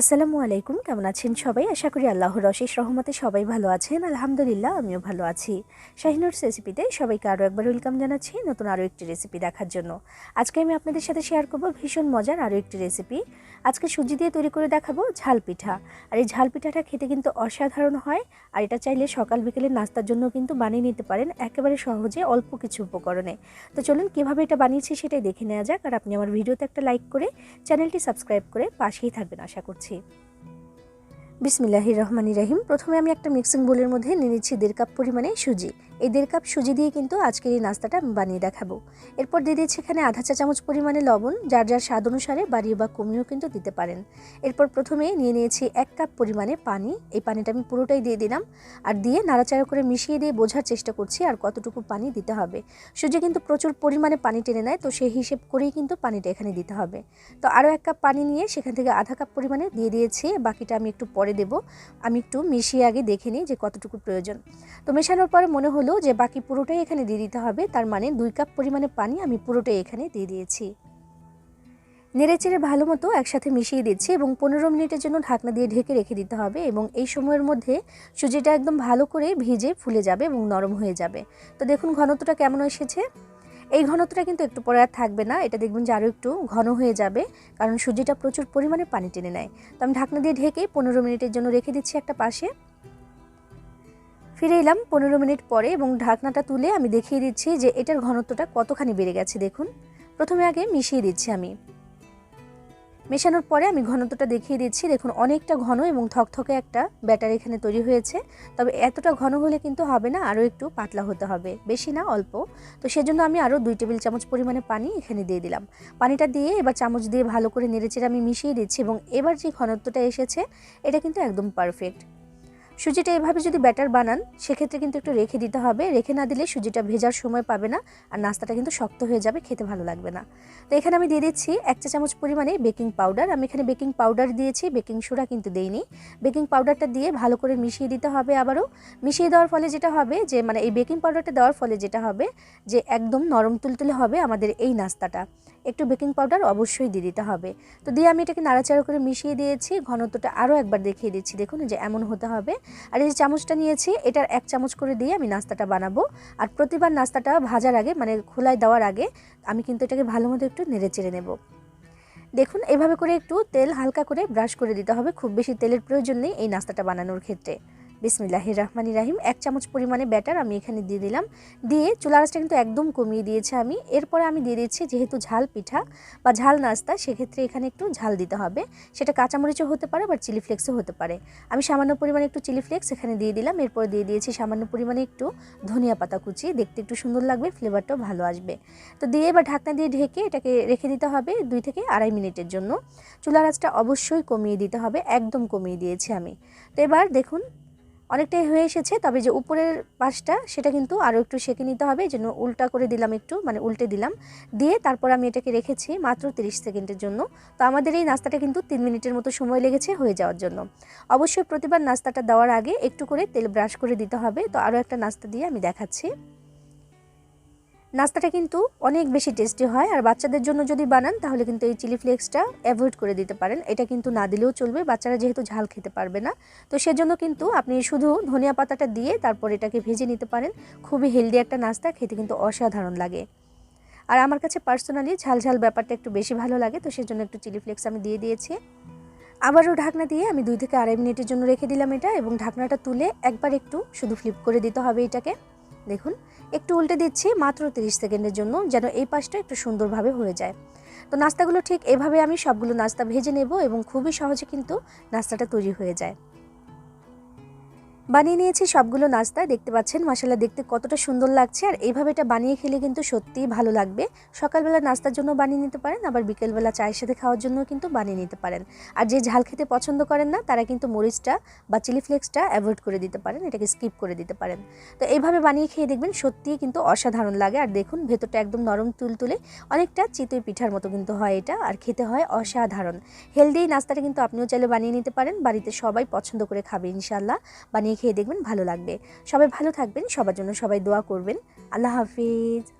আসসালামু আলাইকুম, কেমন আছেন সবাই? আশা করি আল্লাহর অশেষ রহমতে সবাই ভালো আছেন। আলহামদুলিল্লাহ, আমিও ভালো আছি। শাহিনুরস রেসিপিতে সবাইকে আরও একবার ওয়েলকাম জানাচ্ছি নতুন আরও একটি রেসিপি দেখার জন্য। আজকে আমি আপনাদের সাথে শেয়ার করব ভীষণ মজার আরও একটি রেসিপি। আজকে সুজি দিয়ে তৈরি করে দেখাবো ঝাল পিঠা। আর এই ঝাল পিঠাটা খেতে কিন্তু অসাধারণ হয়। আর এটা চাইলে সকাল বিকেলের নাস্তার জন্য কিন্তু বানিয়ে নিতে পারেন একেবারে সহজে অল্প কিছু উপকরণে। তো চলুন, কীভাবে এটা বানিয়েছি সেটাই দেখে নেওয়া যাক। আর আপনি আমার ভিডিওতে একটা লাইক করে চ্যানেলটি সাবস্ক্রাইব করে পাশেই থাকবেন, আশা করছি। করছি বিসমিল্লাহির রহমানি রহিম। প্রথমে আমি একটা মিক্সিং বোলের মধ্যে নিয়ে নিচ্ছি দেড় কাপ পরিমাণে সুজি। এই দেড় কাপ সুজি দিয়ে কিন্তু আজকের এই নাস্তাটা আমি বানিয়ে দেখাবো। এরপর দিয়ে দিচ্ছি এখানে আধা চা চামচ পরিমাণে লবণ, যার যার স্বাদ অনুসারে বাড়িয়ে বা কমিয়েও কিন্তু দিতে পারেন। এরপর প্রথমে নিয়ে নিয়েছি এক কাপ পরিমাণে পানি। এই পানিটা আমি পুরোটাই দিয়ে দিলাম। আর দিয়ে নাড়াচাড়া করে মিশিয়ে দিয়ে বোঝার চেষ্টা করছি আর কতটুকু পানি দিতে হবে। সুজি কিন্তু প্রচুর পরিমাণে পানি টেনে নেয়, তো সেই হিসেব করেই কিন্তু পানিটা এখানে দিতে হবে। তো আরও এক কাপ পানি নিয়ে সেখান থেকে আধা কাপ পরিমাণে দিয়ে দিয়েছি। বাকিটা আমি একটু পরে দেব। আমি একটু মিশিয়ে আগে দেখে নিই যে কতটুকু প্রয়োজন। তো মেশানোর পরে মনে হলো যে বাকি পুরোটাই এখানে দিয়ে দিতে হবে। তার মানে দুই কাপ পরিমাণে পানি আমি পুরোটাই এখানে দিয়ে দিয়েছি। নেড়ে চেড়ে ভালো মতো একসাথে মিশিয়ে দিচ্ছি এবং পনেরো মিনিটের জন্য ঢাকনা দিয়ে ঢেকে রেখে দিতে হবে এবং এই সময়ের মধ্যে সুজিটা একদম ভালো করে ভিজে ফুলে যাবে এবং নরম হয়ে যাবে। তো দেখুন, ঘনত্বটা কেমন এসেছে? এই ঘনত্বটা কিন্তু একটু পরে আর থাকবে না। এটা দেখবেন যে আরও একটু ঘন হয়ে যাবে, কারণ সুজিটা প্রচুর পরিমাণে পানি টেনে নেয়। তো আমি ঢাকনা দিয়ে ঢেকে পনেরো মিনিটের জন্য রেখে দিচ্ছি একটা পাশে। ফিরে এলাম পনেরো মিনিট পরে এবং ঢাকনাটা তুলে আমি দেখিয়ে দিচ্ছি যে এটার ঘনত্বটা কতখানি বেড়ে গেছে দেখুন। প্রথমে আগে মিশিয়ে দিচ্ছি আমি। মেশানোর পরে আমি ঘনত্বটা দেখিয়ে দিচ্ছি। দেখুন, অনেকটা ঘন এবং থকথকে একটা ব্যাটার এখানে তৈরি হয়েছে। তবে এতটা ঘন হলে কিন্তু হবে না, আরও একটু পাতলা হতে হবে। বেশি না, অল্প। তো সেজন্য আমি আরও দুই টেবিল চামচ পরিমাণে পানি এখানে দিয়ে দিলাম। পানিটা দিয়ে এবার চামচ দিয়ে ভালো করে নেড়েচেড়ে আমি মিশিয়ে দিচ্ছি এবং এবার যে ঘনত্বটা এসেছে, এটা কিন্তু একদম পারফেক্ট সুজিটা এভাবে যদি ব্যাটার বানান, সেক্ষেত্রে কিন্তু একটু রেখে দিতে হবে। রেখে না দিলে সুজিটা ভেজার সময় পাবে না আর নাস্তাটা কিন্তু শক্ত হয়ে যাবে, খেতে ভালো লাগবে না। তো এখানে আমি দিয়ে দিচ্ছি এক চা চামচ পরিমাণে বেকিং পাউডার আমি এখানে বেকিং পাউডার দিয়েছি বেকিং সোডা কিন্তু দেইনি। বেকিং পাউডারটা দিয়ে ভালো করে মিশিয়ে দিতে হবে আবারও। মিশিয়ে দেওয়ার ফলে যেটা হবে যে মানে এই বেকিং পাউডারটা দেওয়ার ফলে যেটা হবে যে, একদম নরম তুলতুলে হবে আমাদের এই নাস্তাটা। একটু বেকিং পাউডার অবশ্যই দিয়ে দিতে হবে। তো দিয়ে আমি এটাকে নাড়াচাড়া করে মিশিয়ে দিয়েছি। ঘনত্বটা আরও একবার দেখিয়ে দিচ্ছি। দেখুন যে এমন হতে হবে। আর এই যে চামচটা নিয়েছি, এটার এক চামচ করে দিয়ে আমি নাস্তাটা বানাবো। আর প্রতিবার নাস্তাটা ভাজার আগে মানে খোলায় দেওয়ার আগে, আমি কিন্তু এটাকে ভালো মতো একটু নেড়ে চেড়ে নেব। দেখুন, এভাবে করে একটু তেল হালকা করে ব্রাশ করে দিতে হবে। খুব বেশি তেলের প্রয়োজন নেই এই নাস্তাটা বানানোর ক্ষেত্রে। বিসমিল্লাহির রহমানি রাহিম। এক চামচ পরিমাণে ব্যাটার আমি এখানে দিয়ে দিলাম। দিয়ে চুলা আঁচটা কিন্তু একদম কমিয়ে দিয়েছে আমি। এরপরে আমি দিয়ে দিচ্ছি যেহেতু ঝাল পিঠা বা ঝাল নাস্তা, সেক্ষেত্রে এখানে একটু ঝাল দিতে হবে। সেটা কাঁচামরিচও হতে পারে বা চিলি ফ্লেক্সও হতে পারে। আমি সামান্য পরিমাণে একটু চিলি ফ্লেক্স এখানে দিয়ে দিলাম। এরপর দিয়ে দিয়েছি সামান্য পরিমাণে একটু ধনিয়া পাতা কুচি। দেখতে একটু সুন্দর লাগবে, ফ্লেভারটাও ভালো আসবে। তো দিয়ে এবার ঢাকনা দিয়ে ঢেকে এটাকে রেখে দিতে হবে দুই থেকে আড়াই মিনিটের জন্য। চুলার আঁচটা অবশ্যই কমিয়ে দিতে হবে। একদম কমিয়ে দিয়েছি আমি। তো এবার দেখুন অনেকটাই হয়ে এসেছে, তবে যে উপরের পাশটা সেটা কিন্তু আরও একটু সেঁকে নিতে হবে, এই জন্য উল্টা করে দিলাম একটু মানে উল্টে দিলাম। দিয়ে তারপর আমি এটাকে রেখেছি মাত্র 30 সেকেন্ডের জন্য। তো আমাদের এই নাস্তাটা কিন্তু তিন মিনিটের মতো সময় লেগেছে হয়ে যাওয়ার জন্য। অবশ্যই প্রতিবার নাস্তাটা দেওয়ার আগে একটু করে তেল ব্রাশ করে দিতে হবে। তো আরও একটা নাস্তা দিয়ে আমি দেখাচ্ছি। নাস্তাটা কিন্তু অনেক বেশি টেস্টি হয়। আর বাচ্চাদের জন্য যদি বানান, তাহলে কিন্তু এই চিলি ফ্লেক্সটা অ্যাভয়েড করে দিতে পারেন। এটা কিন্তু না দিলেও চলবে, বাচ্চারা যেহেতু ঝাল খেতে পারবে না। তো সেজন্য কিন্তু আপনি শুধু ধনিয়া পাতাটা দিয়ে তারপর এটাকে ভেজে নিতে পারেন। খুবই হেলদি একটা নাস্তা, খেতে কিন্তু অসাধারণ লাগে। আর আমার কাছে পার্সোনালি ঝাল ঝাল ব্যাপারটা একটু বেশি ভালো লাগে, তো সেজন্য একটু চিলি ফ্লেক্স আমি দিয়ে দিয়েছি। আবারও ঢাকনা দিয়ে আমি দুই থেকে আড়াই মিনিটের জন্য রেখে দিলাম এটা, এবং ঢাকনাটা তুলে একবার একটু শুধু ফ্লিপ করে দিতে হবে এটাকে। দেখুন, একটু উল্টে দিচ্ছি, মাত্র 30 সেকেন্ডের জন্য যেন এই পাশটা একটু সুন্দরভাবে হয়ে যায়। তো নাস্তাগুলো ঠিক এভাবে আমি সবগুলো নাস্তা ভেজে নেব এবং খুবই সহজে কিন্তু নাস্তাটা তৈরি হয়ে যায়। বানিয়ে নিয়েছি সবগুলো নাস্তা দেখতে পাচ্ছেন? মশলা দেখতে কতটা সুন্দর লাগছে। আর এইভাবে এটা বানিয়ে খেলে কিন্তু সত্যিই ভালো লাগবে। সকালবেলা নাস্তার জন্য বানিয়ে নিতে পারেন, আবার বিকেলবেলা চায়ের সাথে খাওয়ার জন্য কিন্তু বানিয়ে নিতে পারেন। আর যে ঝাল খেতে পছন্দ করেন না, তারা কিন্তু মরিচটা বা চিলি ফ্লেক্সটা অ্যাভয়েড করে দিতে পারেন, এটাকে স্কিপ করে দিতে পারেন। তো এইভাবে বানিয়ে খেয়ে দেখবেন সত্যিই কিন্তু অসাধারণ লাগে। আর দেখুন, ভেতরটা একদম নরম তুলতুলে, অনেকটা চিতই পিঠার মতো কিন্তু হয় এটা, আর খেতে হয় অসাধারণ। হেলদি নাস্তাটা কিন্তু আপনিও চাইলে বানিয়ে নিতে পারেন, বাড়িতে সবাই পছন্দ করে খাবে ইনশাল্লাহ বানিয়ে খেয়ে দেখবেন ভালো লাগবে। সবাই ভালো থাকবেন সবার জন্য সবাই দোয়া করবেন। আল্লাহ হাফিজ।